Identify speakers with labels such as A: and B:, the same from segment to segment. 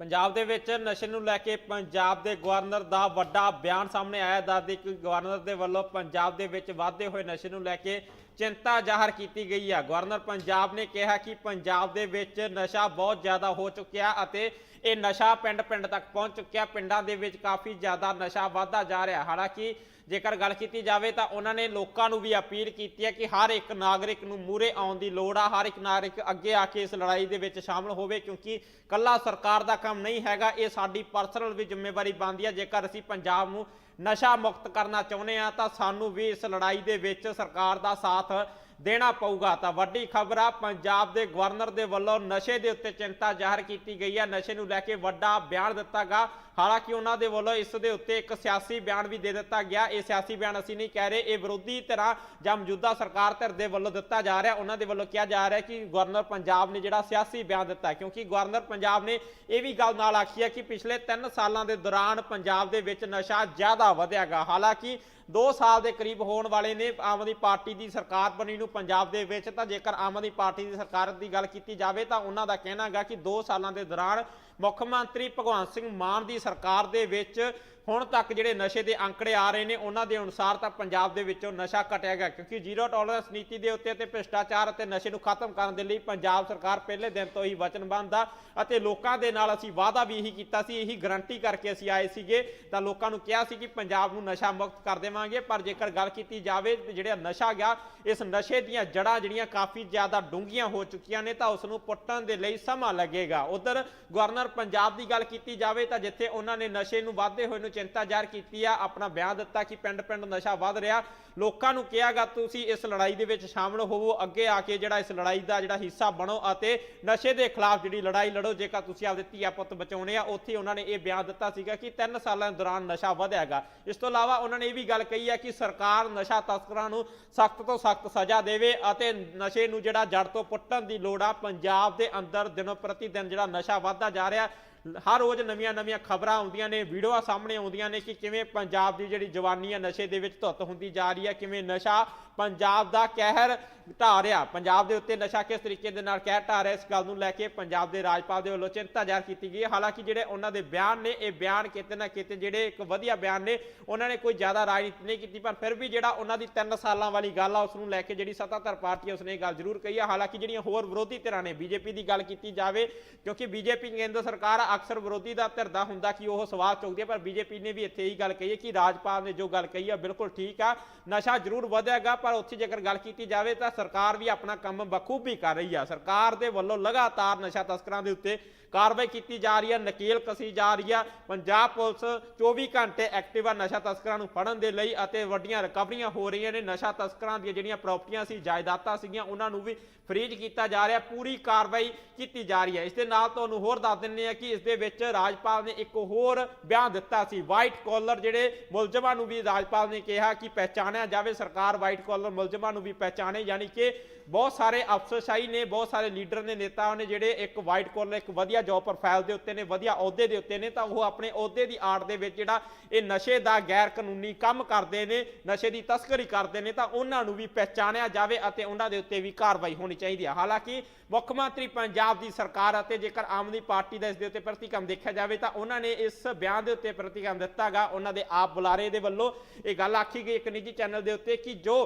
A: ਪੰਜਾਬ ਦੇ ਵਿੱਚ ਨਸ਼ੇ ਨੂੰ ਲੈ ਕੇ ਪੰਜਾਬ ਦੇ ਗਵਰਨਰ ਦਾ ਵੱਡਾ ਬਿਆਨ ਸਾਹਮਣੇ ਆਇਆ ਦੱਸਦੇ ਕਿ ਗਵਰਨਰ ਦੇ ਵੱਲੋਂ ਪੰਜਾਬ ਦੇ ਵਿੱਚ ਵਾਧੇ ਹੋਏ ਨਸ਼ੇ ਨੂੰ ਲੈ ਕੇ ਚਿੰਤਾ ਜ਼ਾਹਰ ਕੀਤੀ ਗਈ ਹੈ ਗਵਰਨਰ ਪੰਜਾਬ ਨੇ ਕਿਹਾ ਕਿ ਪੰਜਾਬ ਦੇ ਵਿੱਚ ਨਸ਼ਾ ਬਹੁਤ ਜ਼ਿਆਦਾ ਹੋ ਚੁੱਕਿਆ ਅਤੇ ਇਹ ਨਸ਼ਾ ਪਿੰਡ-ਪਿੰਡ ਤੱਕ ਪਹੁੰਚ ਚੁੱਕਿਆ। ਪਿੰਡਾਂ ਦੇ ਵਿੱਚ ਕਾਫੀ ਜ਼ਿਆਦਾ ਨਸ਼ਾ ਵਧਦਾ ਜਾ ਰਿਹਾ। ਹਾਲਾਂਕਿ ਜੇਕਰ ਗੱਲ ਕੀਤੀ ਜਾਵੇ ਤਾਂ ਉਹਨਾਂ ਨੇ ਲੋਕਾਂ ਨੂੰ ਵੀ ਅਪੀਲ ਕੀਤੀ ਹੈ ਕਿ ਹਰ ਇੱਕ ਨਾਗਰਿਕ ਨੂੰ ਮੂਰੇ ਆਉਣ ਦੀ ਲੋੜ ਆ। ਹਰ ਇੱਕ ਨਾਗਰਿਕ ਅੱਗੇ ਆ ਕੇ ਇਸ ਲੜਾਈ ਦੇ ਵਿੱਚ ਸ਼ਾਮਲ ਹੋਵੇ ਕਿਉਂਕਿ ਕੱਲਾ ਸਰਕਾਰ ਦਾ ਕੰਮ ਨਹੀਂ ਹੈਗਾ। ਇਹ ਸਾਡੀ ਪਰਸਨਲ ਵੀ ਜ਼ਿੰਮੇਵਾਰੀ ਬਣਦੀ ਹੈ ਜੇਕਰ ਅਸੀਂ ਪੰਜਾਬ ਨੂੰ ਨਸ਼ਾ ਮੁਕਤ ਕਰਨਾ ਚਾਹੁੰਦੇ ਆ ਤਾਂ ਸਾਨੂੰ ਵੀ ਇਸ ਲੜਾਈ ਦੇ ਵਿੱਚ ਸਰਕਾਰ ਦਾ ਸਾਥ ਦੇਣਾ ਪਊਗਾ। ਤਾਂ ਵੱਡੀ ਖਬਰ ਆ, ਪੰਜਾਬ ਦੇ ਗਵਰਨਰ ਦੇ ਵੱਲੋਂ ਨਸ਼ੇ ਦੇ ਉੱਤੇ ਚਿੰਤਾ ਜ਼ਾਹਰ ਕੀਤੀ ਗਈ ਹੈ ਨਸ਼ੇ ਨੂੰ ਲੈ ਕੇ ਵੱਡਾ ਬਿਆਨ ਦਿੱਤਾ ਗਿਆ। ਹਾਲਾਂਕਿ ਉਹਨਾਂ ਦੇ ਵੱਲੋਂ ਇਸ ਦੇ ਉੱਤੇ ਇੱਕ ਸਿਆਸੀ ਬਿਆਨ ਵੀ ਦੇ ਦਿੱਤਾ ਗਿਆ। ਇਹ ਸਿਆਸੀ ਬਿਆਨ ਅਸੀਂ ਨਹੀਂ ਕਹਿ ਰਹੇ। ਇਹ ਵਿਰੋਧੀ ਧਿਰਾਂ ਜਾਂ ਮੌਜੂਦਾ ਸਰਕਾਰ ਧਿਰ ਦੇ ਵੱਲੋਂ ਦਿੱਤਾ ਜਾ ਰਿਹਾ। ਉਹਨਾਂ ਦੇ ਵੱਲੋਂ ਕਿਹਾ ਜਾ ਰਿਹਾ ਕਿ ਗਵਰਨਰ ਪੰਜਾਬ ਨੇ ਜਿਹੜਾ ਸਿਆਸੀ ਬਿਆਨ ਦਿੱਤਾ, ਕਿਉਂਕਿ ਗਵਰਨਰ ਪੰਜਾਬ ਨੇ ਇਹ ਵੀ ਗੱਲ ਨਾਲ ਆਖੀ ਹੈ ਕਿ ਪਿਛਲੇ 3 ਸਾਲਾਂ ਦੇ ਦੌਰਾਨ ਪੰਜਾਬ ਦੇ ਵਿੱਚ ਨਸ਼ਾ ਜ਼ਿਆਦਾ ਵਧਿਆਗਾ ਹਾਲਾਂਕਿ 2 ਸਾਲ ਦੇ ਕਰੀਬ ਹੋਣ ਵਾਲੇ ਨੇ ਆਮ ਆਦਮੀ ਪਾਰਟੀ ਦੀ ਸਰਕਾਰ ਬਣੀ ਨੂੰ ਪੰਜਾਬ ਦੇ ਵਿੱਚ। ਤਾਂ ਜੇਕਰ ਆਮ ਆਦਮੀ ਪਾਰਟੀ ਦੀ ਸਰਕਾਰ ਦੀ ਗੱਲ ਕੀਤੀ ਜਾਵੇ ਤਾਂ ਉਹਨਾਂ ਦਾ ਕਹਿਣਾ ਹੈਗਾ ਕਿ 2 ਸਾਲਾਂ ਦੇ ਦੌਰਾਨ ਮੁੱਖ ਮੰਤਰੀ ਭਗਵੰਤ ਸਿੰਘ ਮਾਨ ਦੀ ਸਰਕਾਰ ਦੇ ਵਿੱਚ ਹੁਣ ਤੱਕ ਜਿਹੜੇ ਨਸ਼ੇ ਦੇ ਅੰਕੜੇ ਆ ਰਹੇ ਨੇ, ਉਹਨਾਂ ਦੇ ਅਨੁਸਾਰ ਤਾਂ ਪੰਜਾਬ ਦੇ ਵਿੱਚੋਂ ਨਸ਼ਾ ਘਟਿਆ ਗਿਆ, ਕਿਉਂਕਿ ਜ਼ੀਰੋ ਟੋਲਰੈਂਸ ਨੀਤੀ ਦੇ ਉੱਤੇ ਤੇ ਭ੍ਰਿਸ਼ਟਾਚਾਰ ਅਤੇ ਨਸ਼ੇ ਨੂੰ ਖਤਮ ਕਰਨ ਦੇ ਲਈ ਪੰਜਾਬ ਸਰਕਾਰ ਪਹਿਲੇ ਦਿਨ ਤੋਂ ਹੀ ਵਚਨਬੱਧ ਆ ਅਤੇ ਲੋਕਾਂ ਦੇ ਨਾਲ ਅਸੀਂ ਵਾਅਦਾ ਵੀ ਇਹੀ ਕੀਤਾ ਸੀ, ਇਹੀ ਗਰੰਟੀ ਕਰਕੇ ਅਸੀਂ ਆਏ ਸੀਗੇ। ਤਾਂ ਲੋਕਾਂ ਨੂੰ ਕਿਹਾ ਸੀ ਕਿ ਪੰਜਾਬ ਨੂੰ ਨਸ਼ਾ ਮੁਕਤ ਕਰ ਦੇਵਾਂਗੇ, ਪਰ ਜੇਕਰ ਗੱਲ ਕੀਤੀ ਜਾਵੇ ਜਿਹੜਾ ਨਸ਼ਾ ਗਿਆ, ਇਸ ਨਸ਼ੇ ਦੀਆਂ ਜੜ੍ਹਾਂ ਜਿਹੜੀਆਂ ਕਾਫੀ ਜ਼ਿਆਦਾ ਡੂੰਘੀਆਂ ਹੋ ਚੁੱਕੀਆਂ ਨੇ, ਤਾਂ ਉਸ ਨੂੰ ਪੁੱਟਣ ਦੇ ਲਈ ਸਮਾਂ ਲੱਗੇਗਾ। ਉਧਰ ਗਵਰਨਰ ਪੰਜਾਬ ਦੀ ਗੱਲ ਕੀਤੀ ਜਾਵੇ ਤਾਂ ਜਿੱਥੇ ਉਹਨਾਂ ਨੇ ਨਸ਼ੇ ਨੂੰ ਵਾਧੇ ਹੋਏ ਨੂੰ ਚਿੰਤਾ ਜ਼ਾਹਰ ਕੀਤੀ ਆ, ਆਪਣਾ ਬਿਆਨ ਦਿੱਤਾ ਕਿ ਪਿੰਡ-ਪਿੰਡ ਨਸ਼ਾ ਵੱਧ ਰਿਹਾ। ਲੋਕਾਂ ਨੂੰ ਕਿਹਾਗਾ ਤੁਸੀਂ ਇਸ ਲੜਾਈ ਦੇ ਵਿੱਚ ਸ਼ਾਮਲ ਹੋਵੋ, ਅੱਗੇ ਆ ਕੇ ਜਿਹੜਾ ਇਸ ਲੜਾਈ ਦਾ ਜਿਹੜਾ ਹਿੱਸਾ ਬਣੋ ਅਤੇ ਨਸ਼ੇ ਦੇ ਖਿਲਾਫ ਜਿਹੜੀ ਲੜਾਈ ਲੜੋ, ਜੇਕਰ ਤੁਸੀਂ ਆਪਦੇ ਧੀਆ ਪੁੱਤ ਬਚਾਉਣੇ ਆ, ਉੱਥੇ ਉਹਨਾਂ ਨੇ ਇਹ ਬਿਆਨ ਦਿੱਤਾ ਸੀਗਾ ਕਿ 3 ਸਾਲਾਂ ਦੌਰਾਨ ਨਸ਼ਾ ਵਧਿਆਗਾ ਇਸ ਤੋਂ ਇਲਾਵਾ ਉਹਨਾਂ ਨੇ ਇਹ ਵੀ ਗੱਲ ਕਹੀ ਹੈ ਕਿ ਸਰਕਾਰ ਨਸ਼ਾ ਤਸਕਰਾਂ ਨੂੰ ਸਖਤ ਤੋਂ ਸਖਤ ਸਜ਼ਾ ਦੇਵੇ ਅਤੇ ਨਸ਼ੇ ਨੂੰ ਜਿਹੜਾ ਜੜ ਤੋਂ ਪੁੱਟਣ ਦੀ ਲੋੜ ਆ, ਪੰਜਾਬ ਦੇ ਅੰਦਰ ਦਿਨੋ ਪ੍ਰਤੀ ਦਿਨ ਜਿਹੜਾ ਨਸ਼ਾ ਵੱਧਦਾ ਜਾ ਰਿਹਾ ਹਰ ਰੋਜ਼ ਨਵੀਆਂ-ਨਵੀਆਂ ਖਬਰਾਂ ਆਉਂਦੀਆਂ ਨੇ, ਵੀਡੀਓਆਂ ਸਾਹਮਣੇ ਆਉਂਦੀਆਂ ਨੇ ਕਿ ਕਿਵੇਂ ਪੰਜਾਬ ਦੀ ਜਿਹੜੀ ਜਵਾਨੀ ਆ, ਨਸ਼ੇ ਦੇ ਵਿੱਚ ਧੁੱਤ ਹੁੰਦੀ ਜਾ ਰਹੀ ਹੈ ਕਿਵੇਂ ਨਸ਼ਾ ਪੰਜਾਬ ਦਾ ਕਹਿਰ ਢਾ ਰਿਹਾ। ਪੰਜਾਬ ਦੇ ਉੱਤੇ ਨਸ਼ਾ ਕਿਸ ਤਰੀਕੇ ਦੇ ਨਾਲ ਕਹਿਰ ਢਾ ਰਿਹਾ, ਇਸ ਗੱਲ ਨੂੰ ਲੈ ਕੇ ਪੰਜਾਬ ਦੇ ਰਾਜਪਾਲ ਦੇ ਵੱਲੋਂ ਚਿੰਤਾ ਜ਼ਾਹਰ ਕੀਤੀ ਗਈ ਹੈ। ਹਾਲਾਂਕਿ ਜਿਹੜੇ ਉਹਨਾਂ ਦੇ ਬਿਆਨ ਨੇ, ਇਹ ਬਿਆਨ ਕਿਤੇ ਨਾ ਕਿਤੇ ਜਿਹੜੇ ਇੱਕ ਵਧੀਆ ਬਿਆਨ ਨੇ, ਉਹਨਾਂ ਨੇ ਕੋਈ ਜ਼ਿਆਦਾ ਰਾਜਨੀਤੀ ਨਹੀਂ ਕੀਤੀ, ਪਰ ਫਿਰ ਵੀ ਜਿਹੜਾ ਉਹਨਾਂ ਦੀ 3 ਸਾਲਾਂ ਵਾਲੀ ਗੱਲ ਆ ਉਸ ਨੂੰ ਲੈ ਕੇ ਜਿਹੜੀ ਸੱਤਾਧਾਰ ਪਾਰਟੀ ਉਸਨੇ ਗੱਲ ਜ਼ਰੂਰ ਕਹੀ ਹੈ ਹਾਲਾਂਕਿ ਜਿਹੜੀਆਂ ਹੋਰ ਵਿਰੋਧੀ ਧਿਰਾਂ ਨੇ, ਬੀਜੇਪੀ ਦੀ ਗੱਲ ਕੀਤੀ ਜਾਵੇ, ਕਿਉਂਕਿ ਬੀਜੇਪੀ ਕੇਂਦਰ ਸਰਕਾਰ ਅਕਸਰ ਵਿਰੋਧੀ ਦਾ ਧਿਰਦਾ ਹੁੰਦਾ ਕਿ ਉਹ ਸਵਾਲ ਚੁੱਕਦੀ ਹੈ ਪਰ ਬੀਜੇਪੀ ਨੇ ਵੀ ਇੱਥੇ ਹੀ ਗੱਲ ਕਹੀ ਹੈ ਕਿ ਰਾਜਪਾਲ ਨੇ ਜੋ ਗੱਲ ਕਹੀ ਹੈ ਬਿਲਕੁਲ ਠੀਕ ਆ। ਨਸ਼ਾ ਜ਼ਰੂਰ ਵਧੇਗਾ, ਪਰ ਉੱਥੇ ਜੇਕਰ ਗੱਲ ਕੀਤੀ ਜਾਵੇ ਤਾਂ ਸਰਕਾਰ ਵੀ ਆਪਣਾ ਕੰਮ ਬਖੂਬੀ ਕਰ ਰਹੀ ਆ। ਸਰਕਾਰ ਦੇ ਵੱਲੋਂ ਲਗਾਤਾਰ ਨਸ਼ਾ ਤਸਕਰਾਂ ਦੇ ਉੱਤੇ ਕਾਰਵਾਈ ਕੀਤੀ ਜਾ ਰਹੀ ਹੈ, ਨਕੇਲ ਕਸੀ ਜਾ ਰਹੀ ਹੈ। ਪੰਜਾਬ ਪੁਲਿਸ 24 ਘੰਟੇ ਐਕਟਿਵ ਆ ਨਸ਼ਾ ਤਸਕਰਾਂ ਨੂੰ ਫੜਨ ਦੇ ਲਈ ਅਤੇ ਵੱਡੀਆਂ ਰਿਕਵਰੀਆਂ ਹੋ ਰਹੀਆਂ ਨੇ। ਨਸ਼ਾ ਤਸਕਰਾਂ ਦੀਆਂ ਜਿਹੜੀਆਂ ਪ੍ਰਾਪਰਟੀਆਂ ਸੀ, ਜਾਇਦਾਦਾਂ ਸੀਗੀਆਂ, ਉਹਨਾਂ ਨੂੰ ਵੀ ਫਰੀਜ਼ ਕੀਤਾ ਜਾ ਰਿਹਾ, ਪੂਰੀ ਕਾਰਵਾਈ ਕੀਤੀ ਜਾ ਰਹੀ ਹੈ। ਇਸ ਦੇ ਨਾਲ ਤੁਹਾਨੂੰ ਹੋਰ ਦੱਸ ਦਿੰਨੇ ਆ ਕਿ ਇਸ ਦੇ ਵਿੱਚ ਰਾਜਪਾਲ ਨੇ ਇੱਕ ਹੋਰ ਬਿਆਨ ਦਿੱਤਾ ਸੀ। ਵਾਈਟ ਕਾਲਰ ਜਿਹੜੇ ਮੁਲਜ਼ਮਾਂ ਨੂੰ ਵੀ ਰਾਜਪਾਲ ਨੇ ਕਿਹਾ ਕਿ ਪਹਿਚਾਣਿਆ ਜਾਵੇ, ਸਰਕਾਰ ਵਾਈਟ ਕਾਲਰ ਮੁਲਜ਼ਮਾਂ ਨੂੰ ਵੀ ਪਹਿਚਾਣੇ, ਯਾਨੀ ਕਿ ਬਹੁਤ ਸਾਰੇ ਅਫਸਰਸ਼ਾਹੀ ਨੇ, ਬਹੁਤ ਸਾਰੇ ਲੀਡਰ ਨੇ, ਨੇਤਾ ਨੇ, ਜਿਹੜੇ ਇੱਕ ਵਾਈਟ ਕਾਲਰ ਇੱਕ ਵਧੀਆ ਜੌਬ ਪ੍ਰੋਫਾਈਲ ਦੇ ਉੱਤੇ ਨੇ, ਵਧੀਆ ਅਹੁਦੇ ਦੇ ਉੱਤੇ ਨੇ, ਤਾਂ ਉਹ ਆਪਣੇ ਅਹੁਦੇ ਦੀ ਆੜ ਦੇ ਵਿੱਚ ਜਿਹੜਾ ਇਹ ਨਸ਼ੇ ਦਾ ਗੈਰ ਕਾਨੂੰਨੀ ਕੰਮ ਕਰਦੇ ਨੇ, ਨਸ਼ੇ ਦੀ ਤਸਕਰੀ ਕਰਦੇ ਨੇ, ਤਾਂ ਉਹਨਾਂ ਨੂੰ ਵੀ ਪਹਿਚਾਣਿਆ ਜਾਵੇ ਅਤੇ ਉਹਨਾਂ ਦੇ ਉੱਤੇ ਵੀ ਕਾਰਵਾਈ ਹੋਣੀ ਚਾਹੀਦੀ ਹੈ ਹਾਲਾਂਕਿ ਮੁੱਖ ਮੰਤਰੀ ਪੰਜਾਬ ਦੀ ਸਰਕਾਰ ਅਤੇ ਜੇਕਰ ਆਮ ਆਦਮੀ ਪਾਰਟੀ ਦਾ ਇਸ ਦੇ ਉੱਤੇ ਪ੍ਰਤੀਕਰਮ ਦੇਖਿਆ ਜਾਵੇ, ਤਾਂ ਉਹਨਾਂ ਨੇ ਇਸ ਬਿਆਨ ਦੇ ਉੱਤੇ ਪ੍ਰਤੀਕਰਮ ਦਿੱਤਾਗਾ। ਉਹਨਾਂ ਦੇ ਆਪ ਬੁਲਾਰੇ ਦੇ ਵੱਲੋਂ ਇਹ ਗੱਲ ਆਖੀ ਗਈ ਇੱਕ ਨਿੱਜੀ ਚੈਨਲ ਦੇ ਉੱਤੇ ਕਿ ਜੋ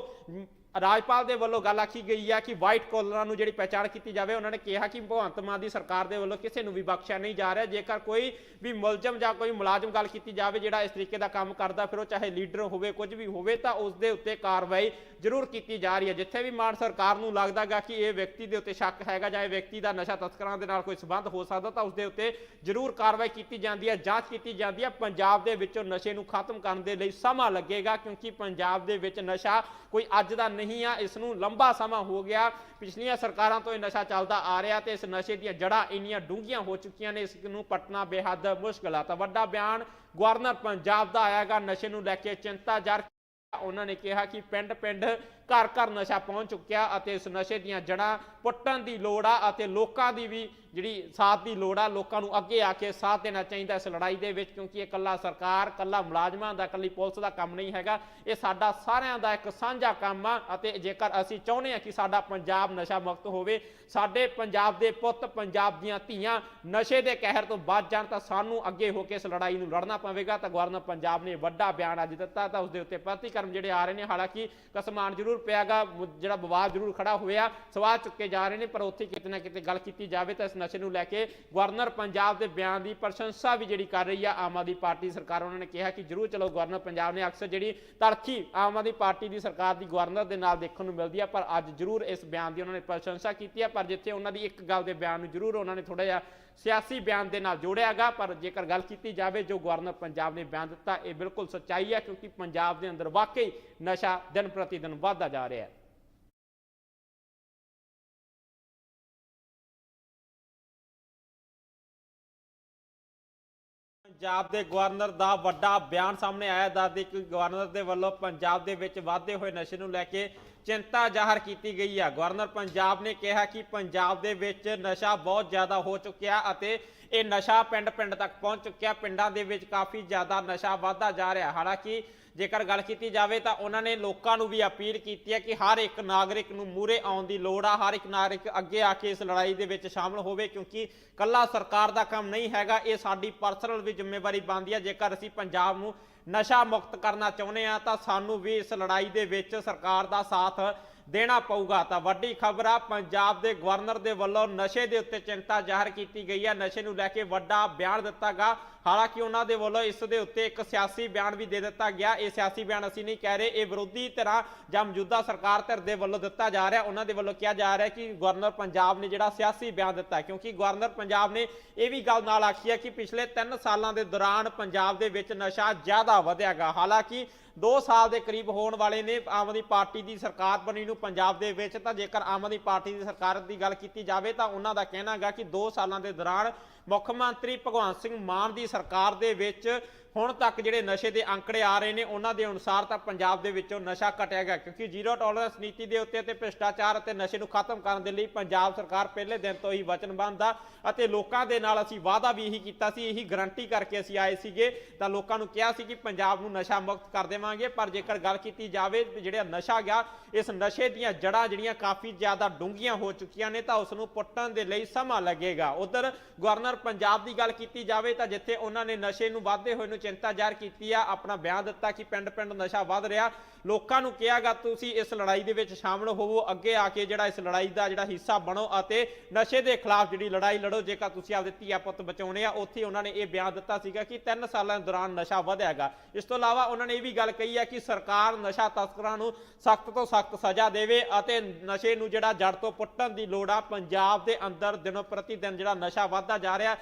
A: ਰਾਜਪਾਲ ਦੇ ਵੱਲੋਂ ਗੱਲ ਆਖੀ ਗਈ ਹੈ ਕਿ ਵਾਈਟ ਕੋਲਰਾਂ ਨੂੰ ਜਿਹੜੀ ਪਹਿਚਾਣ ਕੀਤੀ ਜਾਵੇ, ਉਹਨਾਂ ਨੇ ਕਿਹਾ ਕਿ ਭਗਵੰਤ ਮਾਨ ਦੀ ਸਰਕਾਰ ਦੇ ਵੱਲੋਂ ਕਿਸੇ ਨੂੰ ਵੀ ਬਖਸ਼ਿਆ ਨਹੀਂ ਜਾ ਰਿਹਾ। ਜੇਕਰ ਕੋਈ ਵੀ ਮੁਲਜ਼ਮ ਜਾਂ ਕੋਈ ਮੁਲਾਜ਼ਮ ਗੱਲ ਕੀਤੀ ਜਾਵੇ ਜਿਹੜਾ ਇਸ ਤਰੀਕੇ ਦਾ ਕੰਮ ਕਰਦਾ, ਫਿਰ ਉਹ ਚਾਹੇ ਲੀਡਰ ਹੋਵੇ, ਕੁਝ ਵੀ ਹੋਵੇ, ਤਾਂ ਉਸ ਦੇ ਉੱਤੇ ਕਾਰਵਾਈ ਜ਼ਰੂਰ ਕੀਤੀ ਜਾ ਰਹੀ ਹੈ। ਜਿੱਥੇ ਵੀ ਮਾਨ ਸਰਕਾਰ ਨੂੰ ਲੱਗਦਾਗਾ ਕਿ ਇਹ ਵਿਅਕਤੀ ਦੇ ਉੱਤੇ ਸ਼ੱਕ ਹੈਗਾ ਜਾਂ ਇਹ ਵਿਅਕਤੀ ਦਾ ਨਸ਼ਾ ਤਸਕਰਾਂ ਦੇ ਨਾਲ ਕੋਈ ਸਬੰਧ ਹੋ ਸਕਦਾ, ਤਾਂ ਉਸ ਦੇ ਉੱਤੇ ਜ਼ਰੂਰ ਕਾਰਵਾਈ ਕੀਤੀ ਜਾਂਦੀ ਹੈ, ਜਾਂਚ ਕੀਤੀ ਜਾਂਦੀ ਹੈ। ਪੰਜਾਬ ਦੇ ਵਿੱਚੋਂ ਨਸ਼ੇ ਨੂੰ ਖਤਮ ਕਰਨ ਦੇ ਲਈ ਸਮਾਂ ਲੱਗੇਗਾ, ਕਿਉਂਕਿ ਪੰਜਾਬ ਦੇ ਵਿੱਚ ਨਸ਼ਾ ਕੋਈ ਅੱਜ ਦਾ ਨਹੀਂ ਆ ਇਸ ਨੂੰ ਲੰਬਾ ਸਮਾਂ ਹੋ ਗਿਆ। ਪਿਛਲੀਆਂ ਸਰਕਾਰਾਂ ਤੋਂ ਇਹ ਨਸ਼ਾ ਚੱਲਦਾ ਆ ਰਿਹਾ ਤੇ ਇਸ ਨਸ਼ੇ ਦੀਆਂ ਜੜ੍ਹਾਂ ਇੰਨੀਆਂ ਡੂੰਘੀਆਂ ਹੋ ਚੁੱਕੀਆਂ ਨੇ, ਇਸ ਨੂੰ ਪਟਣਾ ਬੇਹੱਦ ਮੁਸ਼ਕਲ ਆ। ਤਾਂ ਵੱਡਾ ਬਿਆਨ ਗਵਰਨਰ ਪੰਜਾਬ ਦਾ ਆਇਆਗਾ ਨਸ਼ੇ ਨੂੰ ਲੈ ਕੇ ਚਿੰਤਾ ਜ਼ਾਹਰ ਉਹਨਾਂ ਨੇ ਕਿਹਾ ਕਿ ਪਿੰਡ-ਪਿੰਡ ਘਰ ਘਰ ਨਸ਼ਾ ਪਹੁੰਚ ਚੁੱਕਿਆ ਅਤੇ ਇਸ ਨਸ਼ੇ ਦੀਆਂ ਜੜ੍ਹਾਂ ਪੁੱਟਣ ਦੀ ਲੋੜ ਆ ਅਤੇ ਲੋਕਾਂ ਦੀ ਵੀ ਜਿਹੜੀ ਸਾਥ ਦੀ ਲੋੜ ਆ, ਲੋਕਾਂ ਨੂੰ ਅੱਗੇ ਆ ਕੇ ਸਾਥ ਦੇਣਾ ਚਾਹੀਦਾ ਇਸ ਲੜਾਈ ਦੇ ਵਿੱਚ, ਕਿਉਂਕਿ ਇਹ ਇਕੱਲਾ ਸਰਕਾਰ, ਇਕੱਲਾ ਮੁਲਾਜ਼ਮਾਂ ਦਾ, ਇਕੱਲੀ ਪੁਲਿਸ ਦਾ ਕੰਮ ਨਹੀਂ ਹੈਗਾ। ਇਹ ਸਾਡਾ ਸਾਰਿਆਂ ਦਾ ਇੱਕ ਸਾਂਝਾ ਕੰਮ ਆ ਅਤੇ ਜੇਕਰ ਅਸੀਂ ਚਾਹੁੰਦੇ ਹਾਂ ਕਿ ਸਾਡਾ ਪੰਜਾਬ ਨਸ਼ਾ ਮੁਕਤ ਹੋਵੇ, ਸਾਡੇ ਪੰਜਾਬ ਦੇ ਪੁੱਤ ਪੰਜਾਬ ਦੀਆਂ ਧੀਆਂ ਨਸ਼ੇ ਦੇ ਕਹਿਰ ਤੋਂ ਬਚ ਜਾਣ ਤਾਂ ਸਾਨੂੰ ਅੱਗੇ ਹੋ ਕੇ ਇਸ ਲੜਾਈ ਨੂੰ ਲੜਨਾ ਪਵੇਗਾ। ਤਾਂ ਗਵਰਨਰ ਪੰਜਾਬ ਨੇ ਵੱਡਾ ਬਿਆਨ ਅੱਜ ਦਿੱਤਾ ਤਾਂ ਉਸ ਦੇ ਉੱਤੇ ਪ੍ਰਤੀਕਰਮ ਜਿਹੜੇ ਆ ਰਹੇ ਨੇ, ਹਾਲਾਂਕਿ ਕਸਮਾਨ ਜ਼ਰੂਰ ਪਿਆਗਾ ਜਿਹੜਾ ਵਿਵਾਦ ਜ਼ਰੂਰ ਖੜਾ ਹੋਇਆ, ਸਵਾਲ ਚੁੱਕੇ ਜਾ ਰਹੇ ਨੇ, ਪਰ ਉੱਥੇ ਕਿਤੇ ਨਾ ਕਿਤੇ ਗੱਲ ਕੀਤੀ ਜਾਵੇ ਤਾਂ ਇਸ ਨਸ਼ੇ ਨੂੰ ਲੈ ਕੇ ਗਵਰਨਰ ਪੰਜਾਬ ਦੇ ਬਿਆਨ ਦੀ ਪ੍ਰਸ਼ੰਸਾ ਵੀ ਜਿਹੜੀ ਕਰ ਰਹੀ ਆ ਆਮ ਆਦਮੀ ਪਾਰਟੀ ਸਰਕਾਰ, ਉਹਨਾਂ ਨੇ ਕਿਹਾ ਕਿ ਜ਼ਰੂਰ ਚਲੋ ਗਵਰਨਰ ਪੰਜਾਬ ਨੇ ਅਕਸਰ ਜਿਹੜੀ ਤਲਖੀ ਆਮ ਆਦਮੀ ਪਾਰਟੀ ਦੀ ਸਰਕਾਰ ਦੀ ਗਵਰਨਰ ਦੇ ਨਾਲ ਦੇਖਣ ਨੂੰ ਮਿਲਦੀ ਆ, ਪਰ ਅੱਜ ਜ਼ਰੂਰ ਇਸ ਬਿਆਨ ਦੀ ਉਹਨਾਂ ਨੇ ਪ੍ਰਸ਼ੰਸਾ ਕੀਤੀ ਆ, ਪਰ ਜਿੱਥੇ ਉਹਨਾਂ ਦੀ ਇੱਕ ਗੱਲ ਦੇ ਬਿਆਨ ਨੂੰ ਜ਼ਰੂਰ ਉਹਨਾਂ ਨੇ ਥੋੜਾ ਜਿਹਾ ਸਿਆਸੀ ਬਿਆਨ ਦੇ ਨਾਲ ਜੋੜਿਆਗਾ, ਪਰ ਜੇਕਰ ਗੱਲ ਕੀਤੀ ਜਾਵੇ ਜੋ ਗਵਰਨਰ ਪੰਜਾਬ ਨੇ ਬਿਆਨ ਦਿੱਤਾ, ਇਹ ਬਿਲਕੁਲ ਸੱਚਾਈ ਹੈ ਕਿਉਂਕਿ ਪੰਜਾਬ ਦੇ ਅੰਦਰ ਵਾਕਈ ਨਸ਼ਾ ਦਿਨ ਪ੍ਰਤੀ ਦਿਨ ਵੱਧ ਵਧਦਾ ਜਾ ਰਿਹਾ ਹੈ। ਪੰਜਾਬ ਦੇ ਗਵਰਨਰ ਦਾ ਵੱਡਾ ਬਿਆਨ ਸਾਹਮਣੇ ਆਇਆ, ਦੱਸਦੇ ਕਿ ਗਵਰਨਰ ਦੇ ਵੱਲੋਂ ਪੰਜਾਬ ਦੇ ਵਿੱਚ ਵਾਧੇ ਹੋਏ ਨਸ਼ੇ ਨੂੰ ਲੈ ਕੇ ਚਿੰਤਾ ਜ਼ਾਹਰ ਕੀਤੀ ਗਈ ਹੈ ਗਵਰਨਰ ਪੰਜਾਬ ਨੇ ਕਿਹਾ ਕਿ ਪੰਜਾਬ ਦੇ ਵਿੱਚ ਨਸ਼ਾ ਬਹੁਤ ਜ਼ਿਆਦਾ ਹੋ ਚੁੱਕਿਆ ਅਤੇ ਇਹ ਨਸ਼ਾ ਪਿੰਡ-ਪਿੰਡ ਤੱਕ ਪਹੁੰਚ ਚੁੱਕਿਆ। ਪਿੰਡਾਂ ਦੇ ਵਿੱਚ ਕਾਫੀ ਜ਼ਿਆਦਾ ਨਸ਼ਾ ਵਧਦਾ ਜਾ ਰਿਹਾ। ਹਾਲਾਂਕਿ ਜੇਕਰ ਗੱਲ ਕੀਤੀ ਜਾਵੇ ਤਾਂ ਉਹਨਾਂ ਨੇ ਲੋਕਾਂ ਨੂੰ ਵੀ ਅਪੀਲ ਕੀਤੀ ਹੈ ਕਿ ਹਰ ਇੱਕ ਨਾਗਰਿਕ ਨੂੰ ਮੂਰੇ ਆਉਣ ਦੀ ਲੋੜ ਆ, ਹਰ ਇੱਕ ਨਾਗਰਿਕ ਅੱਗੇ ਆ ਕੇ ਇਸ ਲੜਾਈ ਦੇ ਵਿੱਚ ਸ਼ਾਮਲ ਹੋਵੇ, ਕਿਉਂਕਿ ਕੱਲਾ ਸਰਕਾਰ ਦਾ ਕੰਮ ਨਹੀਂ ਹੈਗਾ, ਇਹ ਸਾਡੀ ਪਰਸਨਲ ਵੀ ਜ਼ਿੰਮੇਵਾਰੀ ਬਣਦੀ ਹੈ ਜੇਕਰ ਅਸੀਂ ਪੰਜਾਬ ਨੂੰ ਨਸ਼ਾ ਮੁਕਤ ਕਰਨਾ ਚਾਹੁੰਦੇ ਆ, ਤਾਂ ਸਾਨੂੰ ਵੀ ਇਸ ਲੜਾਈ ਦੇ ਵਿੱਚ ਸਰਕਾਰ ਦਾ ਸਾਥ ਦੇਣਾ ਪਊਗਾ। ਤਾਂ ਵੱਡੀ ਖਬਰ ਆ, ਪੰਜਾਬ ਦੇ ਗਵਰਨਰ ਦੇ ਵੱਲੋਂ ਨਸ਼ੇ ਦੇ ਉੱਤੇ ਚਿੰਤਾ ਜ਼ਾਹਰ ਕੀਤੀ ਗਈ ਹੈ। ਨਸ਼ੇ ਨੂੰ ਲੈ ਕੇ ਵੱਡਾ ਬਿਆਨ ਦਿੱਤਾ ਗਿਆ। ਹਾਲਾਂਕਿ ਉਹਨਾਂ ਦੇ ਵੱਲੋਂ ਇਸ ਦੇ ਉੱਤੇ ਇੱਕ ਸਿਆਸੀ ਬਿਆਨ ਵੀ ਦੇ ਦਿੱਤਾ ਗਿਆ। ਇਹ ਸਿਆਸੀ ਬਿਆਨ ਅਸੀਂ ਨਹੀਂ ਕਹਿ ਰਹੇ। ਇਹ ਵਿਰੋਧੀ ਧਿਰਾਂ ਜਾਂ ਮੌਜੂਦਾ ਸਰਕਾਰ ਧਿਰ ਦੇ ਵੱਲੋਂ ਦਿੱਤਾ ਜਾ ਰਿਹਾ। ਉਹਨਾਂ ਦੇ ਵੱਲੋਂ ਕਿਹਾ ਜਾ ਰਿਹਾ ਕਿ ਗਵਰਨਰ ਪੰਜਾਬ ਨੇ ਜਿਹੜਾ ਸਿਆਸੀ ਬਿਆਨ ਦਿੱਤਾ ਕਿਉਂਕਿ ਗਵਰਨਰ ਪੰਜਾਬ ਨੇ ਇਹ ਵੀ ਗੱਲ ਨਾਲ ਆਖੀ ਹੈ ਕਿ ਪਿਛਲੇ 3 ਸਾਲਾਂ ਦੇ ਦੌਰਾਨ ਪੰਜਾਬ ਦੇ ਵਿੱਚ ਨਸ਼ਾ ਜ਼ਿਆਦਾ ਵਧਿਆਗਾ ਹਾਲਾਂਕਿ 2 ਸਾਲ ਦੇ ਕਰੀਬ ਹੋਣ ਵਾਲੇ ਨੇ ਆਮ ਆਦਮੀ ਪਾਰਟੀ ਦੀ ਸਰਕਾਰ ਬਣੀ ਨੂੰ ਪੰਜਾਬ ਦੇ ਵਿੱਚ। ਤਾਂ ਜੇਕਰ ਆਮ ਆਦਮੀ ਪਾਰਟੀ ਦੀ ਸਰਕਾਰ ਦੀ ਗੱਲ ਕੀਤੀ ਜਾਵੇ ਤਾਂ ਉਹਨਾਂ ਦਾ ਕਹਿਣਾ ਹੈਗਾ ਕਿ 2 ਸਾਲਾਂ ਦੇ ਦੌਰਾਨ ਮੁੱਖ ਮੰਤਰੀ ਭਗਵੰਤ ਸਿੰਘ ਮਾਨ ਦੀ ਸਰਕਾਰ ਦੇ ਵਿੱਚ ਹੁਣ ਤੱਕ ਜਿਹੜੇ ਨਸ਼ੇ ਦੇ ਅੰਕੜੇ ਆ ਰਹੇ ਨੇ, ਉਹਨਾਂ ਦੇ ਅਨੁਸਾਰ ਤਾਂ ਪੰਜਾਬ ਦੇ ਵਿੱਚੋਂ ਨਸ਼ਾ ਘਟਿਆ ਗਿਆ, ਕਿਉਂਕਿ ਜ਼ੀਰੋ ਟੋਲਰੈਂਸ ਨੀਤੀ ਦੇ ਉੱਤੇ ਤੇ ਭ੍ਰਿਸ਼ਟਾਚਾਰ ਅਤੇ ਨਸ਼ੇ ਨੂੰ ਖਤਮ ਕਰਨ ਦੇ ਲਈ ਪੰਜਾਬ ਸਰਕਾਰ ਪਹਿਲੇ ਦਿਨ ਤੋਂ ਹੀ ਵਚਨਬੰਦ ਆ ਅਤੇ ਲੋਕਾਂ ਦੇ ਨਾਲ ਅਸੀਂ ਵਾਅਦਾ ਵੀ ਇਹੀ ਕੀਤਾ ਸੀ, ਇਹੀ ਗਰੰਟੀ ਕਰਕੇ ਅਸੀਂ ਆਏ ਸੀਗੇ। ਤਾਂ ਲੋਕਾਂ ਨੂੰ ਕਿਹਾ ਸੀ ਕਿ ਪੰਜਾਬ ਨੂੰ ਨਸ਼ਾ ਮੁਕਤ ਕਰ ਦੇਵਾਂਗੇ, ਪਰ ਜੇਕਰ ਗੱਲ ਕੀਤੀ ਜਾਵੇ ਜਿਹੜਾ ਨਸ਼ਾ ਗਿਆ, ਇਸ ਨਸ਼ੇ ਦੀਆਂ ਜੜ੍ਹਾਂ ਜਿਹੜੀਆਂ ਕਾਫੀ ਜ਼ਿਆਦਾ ਡੂੰਘੀਆਂ ਹੋ ਚੁੱਕੀਆਂ ਨੇ, ਤਾਂ ਉਸ ਨੂੰ ਪੁੱਟਣ ਦੇ ਲਈ ਸਮਾਂ ਲੱਗੇਗਾ। ਉਧਰ ਗਵਰਨਰ ਪੰਜਾਬ ਦੀ ਗੱਲ ਕੀਤੀ ਜਾਵੇ ਤਾਂ ਜਿੱਥੇ ਉਹਨਾਂ ਨੇ ਨਸ਼ੇ ਨੂੰ ਵਾਧੇ ਹੋਏ ਨੂੰ ਚਿੰਤਾ ਜ਼ਾਹਰ ਕੀਤੀ ਆ, ਆਪਣਾ ਬਿਆਨ ਦਿੱਤਾ ਕਿ ਪਿੰਡ-ਪਿੰਡ ਨਸ਼ਾ ਵੱਧ ਰਿਹਾ। ਲੋਕਾਂ ਨੂੰ ਕਿਹਾਗਾ ਤੁਸੀਂ ਇਸ ਲੜਾਈ ਦੇ ਵਿੱਚ ਸ਼ਾਮਲ ਹੋਵੋ, ਅੱਗੇ ਆ ਕੇ ਜਿਹੜਾ ਇਸ ਲੜਾਈ ਦਾ ਜਿਹੜਾ ਹਿੱਸਾ ਬਣੋ ਅਤੇ ਨਸ਼ੇ ਦੇ ਖਿਲਾਫ ਜਿਹੜੀ ਲੜਾਈ ਲੜੋ, ਜੇਕਰ ਤੁਸੀਂ ਆਪਦੇ ਧੀਆ ਪੁੱਤ ਬਚਾਉਣੇ ਆ, ਉੱਥੇ ਉਹਨਾਂ ਨੇ ਇਹ ਬਿਆਨ ਦਿੱਤਾ ਸੀਗਾ ਕਿ 3 ਸਾਲਾਂ ਦੌਰਾਨ ਨਸ਼ਾ ਵਧਿਆਗਾ ਇਸ ਤੋਂ ਇਲਾਵਾ ਉਹਨਾਂ ਨੇ ਇਹ ਵੀ ਗੱਲ ਕਹੀ ਹੈ ਕਿ ਸਰਕਾਰ ਨਸ਼ਾ ਤਸਕਰਾਂ ਨੂੰ ਸਖਤ ਤੋਂ ਸਖਤ ਸਜ਼ਾ ਦੇਵੇ ਅਤੇ ਨਸ਼ੇ ਨੂੰ ਜਿਹੜਾ ਜੜ ਤੋਂ ਪੁੱਟਣ ਦੀ ਲੋੜ ਆ, ਪੰਜਾਬ ਦੇ ਅੰਦਰ ਦਿਨੋ ਪ੍ਰਤੀ ਦਿਨ ਜਿਹੜਾ ਨਸ਼ਾ ਵਧਦਾ ਜਾ ਰਿਹਾ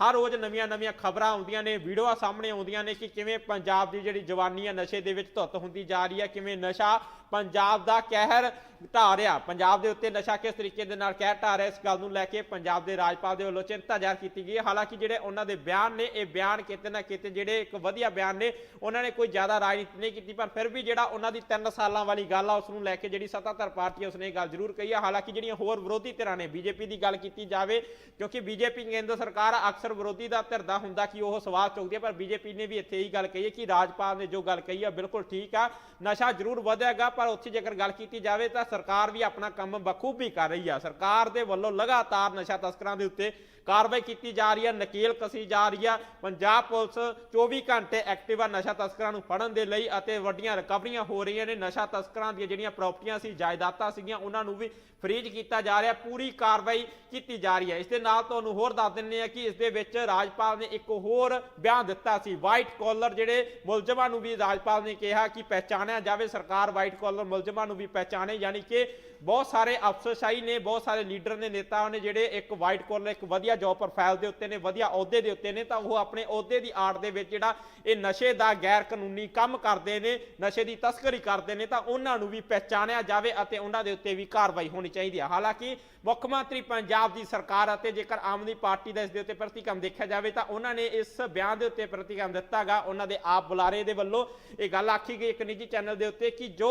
A: ਹਰ ਰੋਜ਼ ਨਵੀਆਂ-ਨਵੀਆਂ ਖਬਰਾਂ ਆਉਂਦੀਆਂ ਨੇ, ਵੀਡੀਓਆਂ ਸਾਹਮਣੇ ਆਉਂਦੀਆਂ ਨੇ ਕਿ ਕਿਵੇਂ ਪੰਜਾਬ ਦੀ ਜਿਹੜੀ ਜਵਾਨੀ ਆ, ਨਸ਼ੇ ਦੇ ਵਿੱਚ ਧੁੱਤ ਹੁੰਦੀ ਜਾ ਰਹੀ ਹੈ ਕਿਵੇਂ ਨਸ਼ਾ ਪੰਜਾਬ ਦਾ ਕਹਿਰ ਢਾ ਰਿਹਾ। ਪੰਜਾਬ ਦੇ ਉੱਤੇ ਨਸ਼ਾ ਕਿਸ ਤਰੀਕੇ ਦੇ ਨਾਲ ਕਹਿਰ ਢਾ ਰਿਹਾ, ਇਸ ਗੱਲ ਨੂੰ ਲੈ ਕੇ ਪੰਜਾਬ ਦੇ ਰਾਜਪਾਲ ਦੇ ਵੱਲੋਂ ਚਿੰਤਾ ਜ਼ਾਹਰ ਕੀਤੀ ਗਈ ਹੈ। ਹਾਲਾਂਕਿ ਜਿਹੜੇ ਉਹਨਾਂ ਦੇ ਬਿਆਨ ਨੇ, ਇਹ ਬਿਆਨ ਕਿਤੇ ਨਾ ਕਿਤੇ ਜਿਹੜੇ ਇੱਕ ਵਧੀਆ ਬਿਆਨ ਨੇ, ਉਹਨਾਂ ਨੇ ਕੋਈ ਜ਼ਿਆਦਾ ਰਾਜਨੀਤੀ ਨਹੀਂ ਕੀਤੀ, ਪਰ ਫਿਰ ਵੀ ਜਿਹੜਾ ਉਹਨਾਂ ਦੀ 3 ਸਾਲਾਂ ਵਾਲੀ ਗੱਲ ਆ, ਉਸ ਨੂੰ ਲੈ ਕੇ ਜਿਹੜੀ ਸੱਤਾਧਰ ਪਾਰਟੀ ਆ, ਉਸਨੇ ਇਹ ਗੱਲ ਜ਼ਰੂਰ ਕਹੀ ਹੈ ਹਾਲਾਂਕਿ ਜਿਹੜੀਆਂ ਹੋਰ ਵਿਰੋਧੀ ਧਿਰਾਂ ਨੇ, ਬੀਜੇਪੀ ਦੀ ਗੱਲ ਕੀਤੀ ਜਾਵੇ, ਕਿਉਂਕਿ ਬੀਜੇਪੀ ਕੇਂਦਰ ਸਰਕਾਰ ਅਕਸਰ ਵਿਰੋਧੀ ਦਾ ਧਿਰ ਦਾ ਹੁੰਦਾ ਕਿ ਉਹ ਸਵਾਲ ਚੁੱਕਦੀ ਹੈ ਪਰ ਬੀਜੇਪੀ ਨੇ ਵੀ ਇੱਥੇ ਹੀ ਗੱਲ ਕਹੀ ਹੈ ਕਿ ਰਾਜਪਾਲ ਨੇ ਜੋ ਗੱਲ ਕਹੀ ਹੈ ਬਿਲਕੁਲ ਠੀਕ ਆ। ਨਸ਼ਾ ਜ਼ਰੂਰ ਵਧੇਗਾ ਪਰ ਉੱਥੇ ਜੇਕਰ ਗੱਲ ਕੀਤੀ ਜਾਵੇ ਤਾਂ ਸਰਕਾਰ ਵੀ ਆਪਣਾ ਕੰਮ ਬਖੂਬੀ ਕਰ ਰਹੀ ਆ। ਸਰਕਾਰ ਦੇ ਵੱਲੋਂ ਲਗਾਤਾਰ ਨਸ਼ਾ ਤਸਕਰਾਂ ਦੇ ਉੱਤੇ ਕਾਰਵਾਈ ਕੀਤੀ ਜਾ ਰਹੀ ਹੈ, ਨਕੇਲ ਕਸੀ ਜਾ ਰਹੀ ਹੈ। ਪੰਜਾਬ ਪੁਲਿਸ 24 ਘੰਟੇ ਐਕਟਿਵ ਆ ਨਸ਼ਾ ਤਸਕਰਾਂ ਨੂੰ ਫੜਨ ਦੇ ਲਈ ਅਤੇ ਵੱਡੀਆਂ ਰਿਕਵਰੀਆਂ ਹੋ ਰਹੀਆਂ ਨੇ। ਨਸ਼ਾ ਤਸਕਰਾਂ ਦੀਆਂ ਜਿਹੜੀਆਂ ਪ੍ਰਾਪਰਟੀਆਂ ਸੀ, ਜਾਇਦਾਦਾਂ ਸੀਗੀਆਂ, ਉਹਨਾਂ ਨੂੰ ਵੀ ਫ੍ਰੀਜ ਕੀਤਾ ਜਾ ਰਿਹਾ, ਪੂਰੀ ਕਾਰਵਾਈ ਕੀਤੀ ਜਾ ਰਹੀ ਹੈ। ਇਸ ਦੇ ਨਾਲ ਤੁਹਾਨੂੰ ਹੋਰ ਦੱਸ ਦਿੰਨੇ ਆ ਕਿ ਇਸ ਦੇ ਵਿੱਚ ਰਾਜਪਾਲ ਨੇ ਇੱਕ ਹੋਰ ਬਿਆਨ ਦਿੱਤਾ ਸੀ ਵਾਈਟ ਕਾਲਰ ਜਿਹੜੇ ਮੁਲਜ਼ਮਾਂ ਨੂੰ ਵੀ ਰਾਜਪਾਲ ਨੇ ਕਿਹਾ ਕਿ ਪਹਿਚਾਣਿਆ ਜਾਵੇ, ਸਰਕਾਰ ਵਾਈਟ ਕਾਲਰ ਮੁਲਜ਼ਮਾਂ ਨੂੰ ਵੀ ਪਹਿਚਾਣੇ, ਯਾਨੀ ਕਿ ਬਹੁਤ ਸਾਰੇ ਅਫਸਰਸ਼ਾਹੀ ਨੇ, ਬਹੁਤ ਸਾਰੇ ਲੀਡਰ ਨੇ, ਨੇਤਾਵਾਂ ਨੇ ਜਿਹੜੇ ਇੱਕ ਵਾਈਟ ਕਾਲਰ ਇੱਕ ਵਧੀਆ ਜੌਬ ਪ੍ਰੋਫਾਈਲ ਦੇ ਉੱਤੇ ਨੇ, ਵਧੀਆ ਅਹੁਦੇ ਦੇ ਉੱਤੇ ਨੇ, ਤਾਂ ਉਹ ਆਪਣੇ ਅਹੁਦੇ ਦੀ ਆੜ ਦੇ ਵਿੱਚ ਜਿਹੜਾ ਇਹ ਨਸ਼ੇ ਦਾ ਗੈਰ ਕਾਨੂੰਨੀ ਕੰਮ ਕਰਦੇ ਨੇ, ਨਸ਼ੇ ਦੀ ਤਸਕਰੀ ਕਰਦੇ ਨੇ, ਤਾਂ ਉਹਨਾਂ ਨੂੰ ਵੀ ਪਹਿਚਾਣਿਆ ਜਾਵੇ ਅਤੇ ਉਹਨਾਂ ਦੇ ਉੱਤੇ ਵੀ ਕਾਰਵਾਈ ਹੋਣੀ ਚਾਹੀਦੀ ਹੈ। ਹਾਲਾਂਕਿ ਮੁੱਖ ਮੰਤਰੀ ਪੰਜਾਬ ਦੀ ਸਰਕਾਰ ਅਤੇ ਜੇਕਰ ਆਮ ਆਦਮੀ ਪਾਰਟੀ ਦਾ ਇਸ ਦੇ ਉੱਤੇ ਪ੍ਰਤੀਕਰਮ ਦੇਖਿਆ ਜਾਵੇ, ਤਾਂ ਉਹਨਾਂ ਨੇ ਇਸ ਬਿਆਨ ਦੇ ਉੱਤੇ ਪ੍ਰਤੀਕਰਮ ਦਿੱਤਾਗਾ। ਉਹਨਾਂ ਦੇ ਆਪ ਬੁਲਾਰੇ ਦੇ ਵੱਲੋਂ ਇਹ ਗੱਲ ਆਖੀ ਗਈ ਇੱਕ ਨਿੱਜੀ ਚੈਨਲ ਦੇ ਉੱਤੇ ਕਿ ਜੋ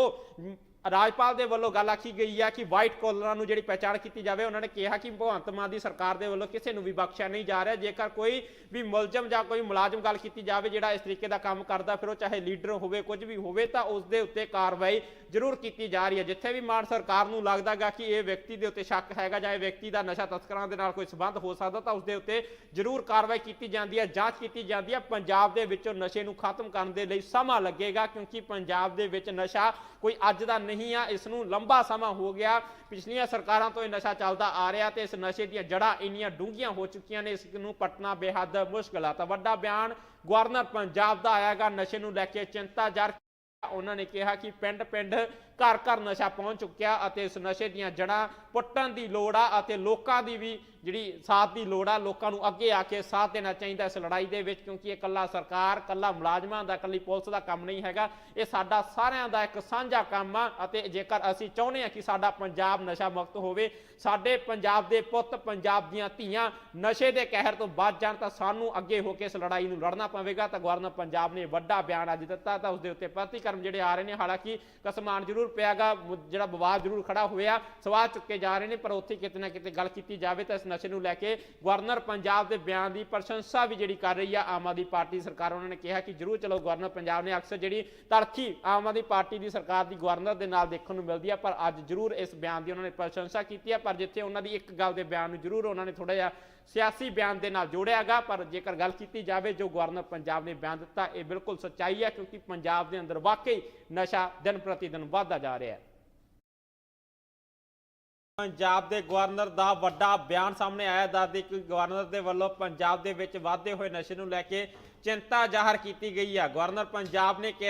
A: ਰਾਜਪਾਲ ਦੇ ਵੱਲੋਂ ਗੱਲ ਆਖੀ ਗਈ ਹੈ ਕਿ ਵਾਈਟ ਕਾਲਰਾਂ ਨੂੰ ਜਿਹੜੀ ਪਹਿਚਾਣ ਕੀਤੀ ਜਾਵੇ, ਉਹਨਾਂ ਨੇ ਕਿਹਾ ਕਿ ਭਗਵੰਤ ਮਾਨ ਦੀ ਸਰਕਾਰ ਦੇ ਵੱਲੋਂ ਕਿਸੇ ਨੂੰ ਵੀ ਬਖਸ਼ਿਆ ਨਹੀਂ ਜਾ ਰਿਹਾ। ਜੇਕਰ ਕੋਈ ਵੀ ਮੁਲਜ਼ਮ ਜਾਂ ਕੋਈ ਮੁਲਾਜ਼ਮ ਗੱਲ ਕੀਤੀ ਜਾਵੇ ਜਿਹੜਾ ਇਸ ਤਰੀਕੇ ਦਾ ਕੰਮ ਕਰਦਾ, ਫਿਰ ਉਹ ਚਾਹੇ ਲੀਡਰ ਹੋਵੇ, ਕੁਝ ਵੀ ਹੋਵੇ, ਤਾਂ ਉਸ ਦੇ ਉੱਤੇ ਕਾਰਵਾਈ ਜ਼ਰੂਰ ਕੀਤੀ ਜਾ ਰਹੀ ਹੈ। ਜਿੱਥੇ ਵੀ ਮਾਨ ਸਰਕਾਰ ਨੂੰ ਲੱਗਦਾਗਾ ਕਿ ਇਹ ਵਿਅਕਤੀ ਦੇ ਉੱਤੇ ਸ਼ੱਕ ਹੈਗਾ ਜਾਂ ਇਹ ਵਿਅਕਤੀ ਦਾ ਨਸ਼ਾ ਤਸਕਰਾਂ ਦੇ ਨਾਲ ਕੋਈ ਸਬੰਧ ਹੋ ਸਕਦਾ, ਤਾਂ ਉਸ ਦੇ ਉੱਤੇ ਜ਼ਰੂਰ ਕਾਰਵਾਈ ਕੀਤੀ ਜਾਂਦੀ ਹੈ, ਜਾਂਚ ਕੀਤੀ ਜਾਂਦੀ ਹੈ। ਪੰਜਾਬ ਦੇ ਵਿੱਚੋਂ ਨਸ਼ੇ ਨੂੰ ਖਤਮ ਕਰਨ ਦੇ ਲਈ ਸਮਾਂ ਲੱਗੇਗਾ, ਕਿਉਂਕਿ ਪੰਜਾਬ ਦੇ ਵਿੱਚ ਨਸ਼ਾ ਕੋਈ ਅੱਜ ਦਾ ਨਹੀਂ ਆ ਇਸ ਨੂੰ ਲੰਬਾ ਸਮਾਂ ਹੋ ਗਿਆ। ਪਿਛਲੀਆਂ ਸਰਕਾਰਾਂ ਤੋਂ ਇਹ ਨਸ਼ਾ ਚੱਲਦਾ ਆ ਰਿਹਾ ਤੇ ਇਸ ਨਸ਼ੇ ਦੀਆਂ ਜੜ੍ਹਾਂ ਇੰਨੀਆਂ ਡੂੰਘੀਆਂ ਹੋ ਚੁੱਕੀਆਂ ਨੇ, ਇਸ ਨੂੰ ਪਟਣਾ ਬੇਹੱਦ ਮੁਸ਼ਕਲ ਆ। ਤਾਂ ਵੱਡਾ ਬਿਆਨ ਗਵਰਨਰ ਪੰਜਾਬ ਦਾ ਆਇਆਗਾ ਨਸ਼ੇ ਨੂੰ ਲੈ ਕੇ ਚਿੰਤਾ ਜ਼ਾਹਰ ਉਹਨਾਂ ਨੇ ਕਿਹਾ ਕਿ ਪਿੰਡ ਪਿੰਡ ਘਰ ਘਰ ਨਸ਼ਾ ਪਹੁੰਚ ਚੁੱਕਿਆ ਅਤੇ ਇਸ ਨਸ਼ੇ ਦੀਆਂ ਜੜ੍ਹਾਂ ਪੁੱਟਣ ਦੀ ਲੋੜ ਆ ਅਤੇ ਲੋਕਾਂ ਦੀ ਵੀ ਜਿਹੜੀ ਸਾਥ ਦੀ ਲੋੜ ਆ, ਲੋਕਾਂ ਨੂੰ ਅੱਗੇ ਆ ਕੇ ਸਾਥ ਦੇਣਾ ਚਾਹੀਦਾ ਇਸ ਲੜਾਈ ਦੇ ਵਿੱਚ, ਕਿਉਂਕਿ ਇਹ ਇਕੱਲਾ ਸਰਕਾਰ, ਇਕੱਲਾ ਮੁਲਾਜ਼ਮਾਂ ਦਾ, ਇਕੱਲੀ ਪੁਲਿਸ ਦਾ ਕੰਮ ਨਹੀਂ ਹੈਗਾ। ਇਹ ਸਾਡਾ ਸਾਰਿਆਂ ਦਾ ਇੱਕ ਸਾਂਝਾ ਕੰਮ ਆ ਅਤੇ ਜੇਕਰ ਅਸੀਂ ਚਾਹੁੰਦੇ ਹਾਂ ਕਿ ਸਾਡਾ ਪੰਜਾਬ ਨਸ਼ਾ ਮੁਕਤ ਹੋਵੇ, ਸਾਡੇ ਪੰਜਾਬ ਦੇ ਪੁੱਤ, ਪੰਜਾਬ ਦੀਆਂ ਧੀਆਂ ਨਸ਼ੇ ਦੇ ਕਹਿਰ ਤੋਂ ਬਚ ਜਾਣ ਤਾਂ ਸਾਨੂੰ ਅੱਗੇ ਹੋ ਕੇ ਇਸ ਲੜਾਈ ਨੂੰ ਲੜਨਾ ਪਵੇਗਾ। ਤਾਂ ਗਵਰਨਰ ਪੰਜਾਬ ਨੇ ਵੱਡਾ ਬਿਆਨ ਅੱਜ ਦਿੱਤਾ ਤਾਂ ਉਸ ਦੇ ਉੱਤੇ ਪ੍ਰਤੀਕਰਮ ਜਿਹੜੇ ਆ ਰਹੇ ਨੇ। ਹਾਲਾਂਕਿ ਕਸਮਾਨ ਜ਼ਰੂਰ ਪਿਆਗਾ ਜਿਹੜਾ ਵਿਵਾਦ ਜ਼ਰੂਰ ਖੜਾ ਹੋਇਆ, ਸਵਾਲ ਚੁੱਕੇ ਜਾ ਰਹੇ ਨੇ, ਪਰ ਉੱਥੇ ਕਿਤੇ ਨਾ ਕਿਤੇ ਗੱਲ ਕੀਤੀ ਜਾਵੇ ਤਾਂ ਇਸ ਨਸ਼ੇ ਨੂੰ ਲੈ ਕੇ ਗਵਰਨਰ ਪੰਜਾਬ ਦੇ ਬਿਆਨ ਦੀ ਪ੍ਰਸ਼ੰਸਾ ਵੀ ਜਿਹੜੀ ਕਰ ਰਹੀ ਆ, ਆਮ ਆਦਮੀ ਪਾਰਟੀ ਸਰਕਾਰ ਉਹਨਾਂ ਨੇ ਕਿਹਾ ਕਿ ਜ਼ਰੂਰ ਚਲੋ ਗਵਰਨਰ ਪੰਜਾਬ ਨੇ ਅਕਸਰ ਜਿਹੜੀ ਤਲਖੀ ਆਮ ਆਦਮੀ ਪਾਰਟੀ ਦੀ ਸਰਕਾਰ ਦੀ ਗਵਰਨਰ ਦੇ ਨਾਲ ਦੇਖਣ ਨੂੰ ਮਿਲਦੀ ਆ, ਪਰ ਅੱਜ ਜ਼ਰੂਰ ਇਸ ਬਿਆਨ ਦੀ ਉਹਨਾਂ ਨੇ ਪ੍ਰਸ਼ੰਸਾ ਕੀਤੀ ਆ, ਪਰ ਜਿੱਥੇ ਉਹਨਾਂ ਦੀ ਇੱਕ ਗੱਲ ਦੇ ਬਿਆਨ ਨੂੰ ਜ਼ਰੂਰ ਉਹਨਾਂ ਨੇ ਥੋੜਾ ਜਿਹਾ ਸਿਆਸੀ ਬਿਆਨ ਦੇ ਨਾਲ ਜੋੜਿਆਗਾ, ਪਰ ਜੇਕਰ ਗੱਲ ਕੀਤੀ ਜਾਵੇ ਜੋ ਗਵਰਨਰ ਪੰਜਾਬ ਨੇ ਬਿਆਨ ਦਿੱਤਾ, ਇਹ ਬਿਲਕੁਲ ਸੱਚਾਈ ਹੈ ਕਿਉਂਕਿ ਪੰਜਾਬ ਦੇ ਅੰਦਰ ਵਾਕਈ ਨਸ਼ਾ ਦਿਨ ਪ੍ਰਤੀ ਦਿਨ ਵੱਧ ਵੱਧਦਾ ਜਾ ਰਿਹਾ ਹੈ। ਪੰਜਾਬ ਦੇ ਗਵਰਨਰ ਦਾ ਵੱਡਾ ਬਿਆਨ ਸਾਹਮਣੇ ਆਇਆ। ਦੱਸਦੇ ਕਿ ਗਵਰਨਰ ਦੇ ਵੱਲੋਂ ਪੰਜਾਬ ਦੇ ਵਿੱਚ ਵਾਧੇ ਹੋਏ ਨਸ਼ੇ ਨੂੰ ਲੈ ਕੇ ਚਿੰਤਾ ਜ਼ਾਹਰ ਕੀਤੀ ਗਈ ਹੈ ਗਵਰਨਰ ਪੰਜਾਬ ਨੇ ਕਿਹਾ